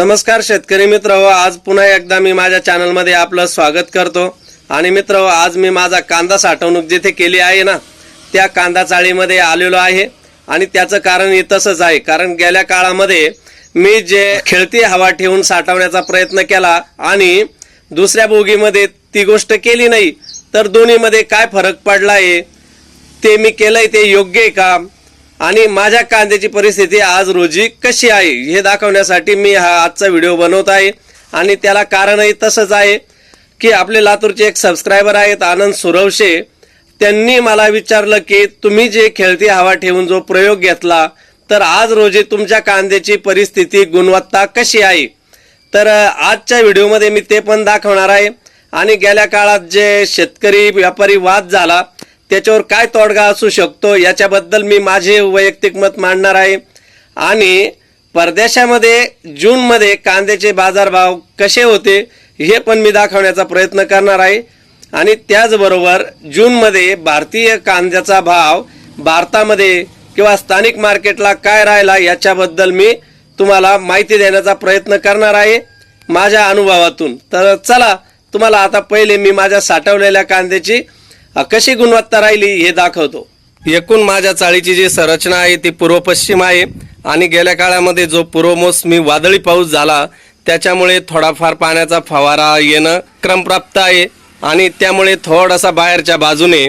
नमस्कार शेतकरी मित्र हो आज पुन्हा एकदा मी माझ्या चॅनलमध्ये आपलं स्वागत करतो. आणि मित्र हो आज मी माझा कांदा साठवणूक जिथे केली आहे ना त्या कांदा चाळीमध्ये आलेलो आहे. आणि त्याचं कारण हे तसंच आहे. कारण गेल्या काळामध्ये मी जे खेळती हवा ठेवून साठवण्याचा प्रयत्न केला आणि दुसऱ्या बोगीमध्ये ती गोष्ट केली नाही तर दोन्हीमध्ये काय फरक पडला आहे ते मी केलंय ते योग्य आहे का? आणि माझ्या कांद्याची परिस्थिती आज रोजी कशी आहे हे दाखवण्यासाठी मी हा आजचा व्हिडिओ बनवत आहे. आणि त्याला कारणही तसंच आहे की आपले लातूरचे एक सबस्क्रायबर आहेत आनंद सुरवशे. त्यांनी मला विचारलं की तुम्ही जे खेळती हवा ठेवून जो प्रयोग घेतला तर आज रोजी तुमच्या कांद्याची परिस्थिती गुणवत्ता कशी आहे? तर आजच्या व्हिडिओमध्ये मी ते पण दाखवणार आहे. आणि गेल्या काळात जे शेतकरी व्यापारी वाद झाला त्याच्यावर काय तोडगा असू शकतो याच्याबद्दल मी माझे वैयक्तिक मत मांडणार आहे. आणि परदेशामध्ये जूनमध्ये कांद्याचे बाजारभाव कसे होते हे पण मी दाखवण्याचा प्रयत्न करणार आहे. आणि त्याचबरोबर जूनमध्ये भारतीय कांद्याचा भाव भारतामध्ये किंवा स्थानिक मार्केटला काय राहिला याच्याबद्दल मी तुम्हाला माहिती देण्याचा प्रयत्न करणार आहे माझ्या अनुभवातून. तर चला तुम्हाला आता पहिले मी माझ्या साठवलेल्या कांद्याची कशी गुणवत्ता राहिली हे दाखवतो. एकूण माझ्या चाळीची जी संरचना आहे ती पूर्व पश्चिम आहे आणि गेल्या काळामध्ये जो पूर्वमोसमी वादळी पाऊस झाला त्याच्यामुळे थोडाफार पाण्याचा फवारा येणं क्रमप्राप्त आहे आणि त्यामुळे थोडासा बाहेरच्या बाजूने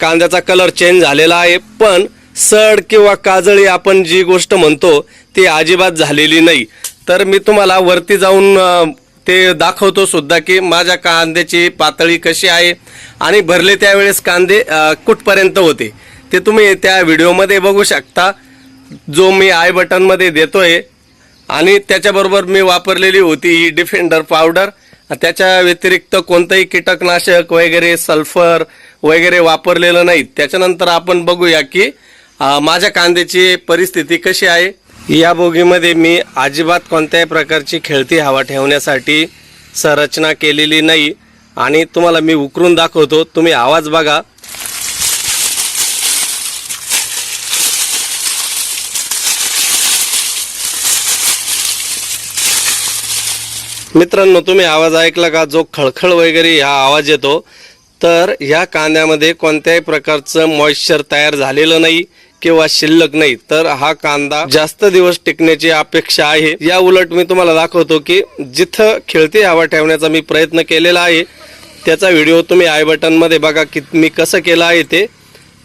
कांद्याचा कलर चेंज झालेला आहे. पण सड किंवा काजळी आपण जी गोष्ट म्हणतो ती अजिबात झालेली नाही. तर मी तुम्हाला वरती जाऊन ते दाखवतो सुद्धा की माझ्या कांद्याची पातळी कशी आहे आणि भरले त्यावेळेस कांदे कुठपर्यंत होते? ते तुम्ही त्या व्हिडिओमध्ये बघू शकता. जो मी आय बटनमध्ये देतोय आणि त्याच्याबरोबर मी वापरलेली होती ही डिफेंडर पावडर. त्याच्या व्यतिरिक्त कोणतंही कीटकनाशक वगैरे सल्फर वगैरे वापरलेलं नाही. त्याच्यानंतर आपण बघूया की माझ्या कांद्याची परिस्थिती कशी आहे? या बोगीमध्ये मी अजिबात कोणत्याही प्रकारची खेळती हवा ठेवण्यासाठी संरचना केलेली नाही. आणि तुम्हाला मी उकरून दाखवतो. तुम्ही आवाज बघा. मित्रांनो तुम्ही आवाज ऐकला का? जो खळखळ वगैरे हा आवाज येतो. तर ह्या कांद्यामध्ये कोणत्याही प्रकारचं मॉइश्चर तयार झालेलं नाही किंवा शिल्लक नाही. तर हा कांदा जास्त दिवस टिकण्याची अपेक्षा आहे. या उलट मी तुम्हाला दाखवतो की जिथं खेळती हवा ठेवण्याचा मी प्रयत्न केलेला आहे त्याचा व्हिडिओ तुम्ही आय बटनमध्ये बघा की मी कसं केलं आहे ते.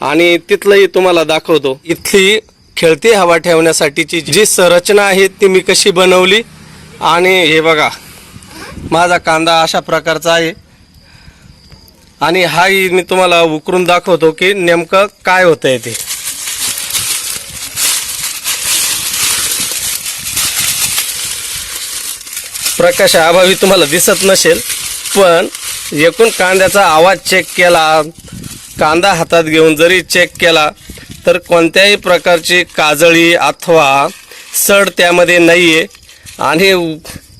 आणि तिथलंही तुम्हाला दाखवतो. इथली खेळती हवा ठेवण्यासाठीची जी संरचना आहे ती मी कशी बनवली. आणि हे बघा माझा कांदा अशा प्रकारचा आहे. आणि हाही मी तुम्हाला उकरून दाखवतो की नेमकं काय होतं आहे ते प्रकाशाअभावी तुम्हाला दिसत नसेल पण एकूण कांद्याचा आवाज चेक केला. कांदा हातात घेऊन जरी चेक केला तर कोणत्याही प्रकारची काजळी अथवा सड त्यामध्ये नाही आहे आणि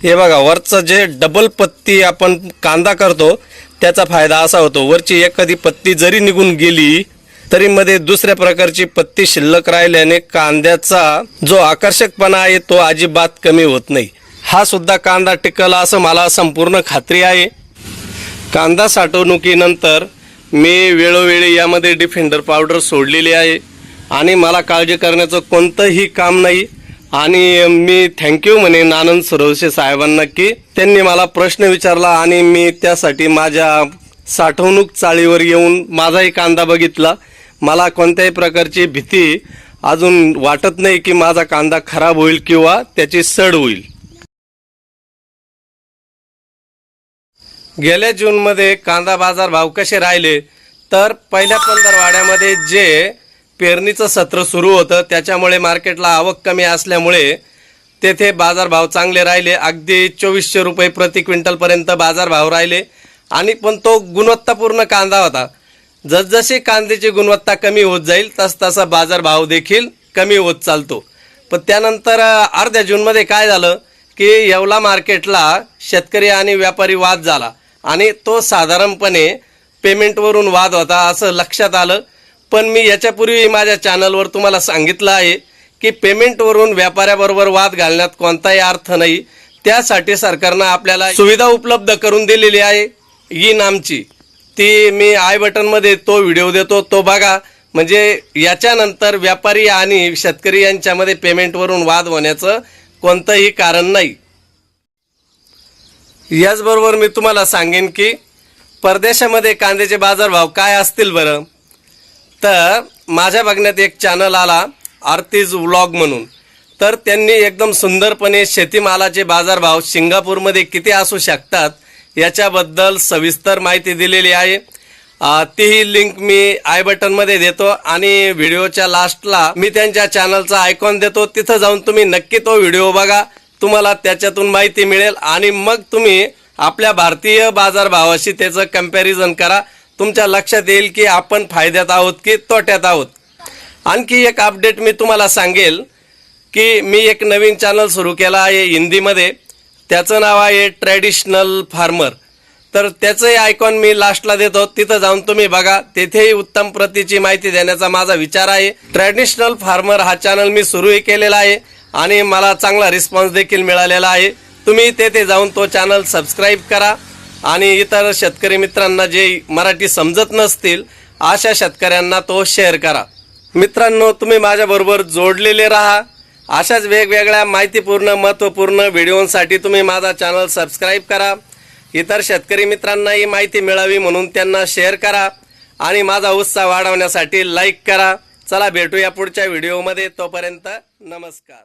हे बघा वरचं जे डबल पत्ती आपण कांदा करतो त्याचा फायदा असा होतो. वरची एखादी पत्ती जरी निघून गेली तरी मध्ये दुसऱ्या प्रकारची पत्ती शिल्लक राहिल्याने कांद्याचा जो आकर्षकपणा आहे तो अजिबात कमी होत नाही. हा सुद्धा कांदा टिकला असं मला संपूर्ण खात्री आहे. कांदा साठवणुकीनंतर मी वेळोवेळी यामध्ये डिफेंडर पावडर सोडलेली आहे. आणि मला काळजी करण्याचं कोणतंही काम नाही. आणि मी थँक्यू म्हणेन आनंद सुरवशे साहेबांना की त्यांनी मला प्रश्न विचारला आणि मी त्यासाठी माझ्या साठवणूक चाळीवर येऊन माझाही कांदा बघितला. मला कोणत्याही प्रकारची भीती अजून वाटत नाही की माझा कांदा खराब होईल किंवा त्याची सड होईल. गेल्या जूनमध्ये कांदा बाजार भाव कसे राहिले तर पहिल्या पंधरवाड्यामध्ये जे पेरणीचं सत्र सुरू होतं त्याच्यामुळे मार्केटला आवक कमी असल्यामुळे तेथे बाजारभाव चांगले राहिले. अगदी चोवीसशे रुपये प्रति क्विंटलपर्यंत बाजारभाव राहिले. आणि पण तो गुणवत्तापूर्ण कांदा होता. जसजशी कांद्याची गुणवत्ता कमी होत जाईल तसतसा बाजारभाव देखील कमी होत चालतो. पण त्यानंतर अर्ध्या जूनमध्ये काय झालं की येवला मार्केटला शेतकरी आणि व्यापारी वाद झाला. आणि तो साधारणपणे पेमेंटवरून वाद होता असं लक्षात आलं. पण मी याच्यापूर्वी माझ्या चॅनलवर तुम्हाला सांगितलं आहे की पेमेंटवरून व्यापाऱ्याबरोबर वाद घालण्यात कोणताही अर्थ नाही. त्यासाठी सरकारनं आपल्याला सुविधा उपलब्ध करून दिलेली आहे. ई नामची. ती मी आय बटनमध्ये तो व्हिडिओ देतो. तो बघा. म्हणजे याच्यानंतर व्यापारी आणि शेतकरी यांच्यामध्ये पेमेंटवरून वाद होण्याचं कोणतंही कारण नाही. याचबरोबर मी तुम्हाला सांगेन की परदेशामध्ये कांद्याचे बाजारभाव काय असतील बरं? तर माझ्या बघण्यात एक चॅनल आला आरतीज व्लॉग म्हणून. तर त्यांनी एकदम सुंदरपणे शेतीमालाचे बाजारभाव सिंगापूरमध्ये किती असू शकतात याच्याबद्दल सविस्तर माहिती दिलेली आहे. तीही लिंक मी आय बटनमध्ये देतो आणि व्हिडिओच्या लास्टला मी त्यांच्या चॅनलचा आयकॉन देतो. तिथं जाऊन तुम्ही नक्की तो व्हिडिओ बघा. तुम्हाला त्याच्यातून माहिती मिळेल आणि मग तुम्ही आपल्या भारतीय बाजारभावाशी त्याचं कंपॅरिझन करा. तुमच्या लक्षात येईल की आपण फायद्यात आहोत की तोट्यात आहोत. आणखी एक अपडेट मी तुम्हाला सांगेल की मी एक नवीन चॅनल सुरू केला आहे हिंदीमध्ये. त्याचं नाव आहे ट्रॅडिशनल फार्मर तर त्याचंही आयकॉन मी लास्टला देतो. तिथं जाऊन तुम्ही बघा. तेथेही उत्तम प्रतीची माहिती देण्याचा माझा विचार आहे. ट्रॅडिशनल फार्मर हा चॅनल मी सुरूही केलेला आहे. आणि मला चांगला रिस्पॉन्स देखील मिळालेला आहे. तुम्ही तेथे जाऊन तो चॅनल सबस्क्राईब करा. आणि इतर शेतकरी मित्रांना जे मराठी समजत नसतील अशा शेतकऱ्यांना तो शेअर करा. मित्रांनो तुम्ही माझ्याबरोबर जोडलेले राहा. अशाच वेगवेगळ्या माहितीपूर्ण महत्त्वपूर्ण व्हिडिओंसाठी तुम्ही माझा चॅनल सबस्क्राईब करा. इतर शेतकरी मित्रांनाही माहिती मिळावी म्हणून त्यांना शेअर करा. आणि माझा उत्साह वाढवण्यासाठी लाईक करा. चला भेटूया पुढच्या व्हिडिओमध्ये तोपर्यंत नमस्कार.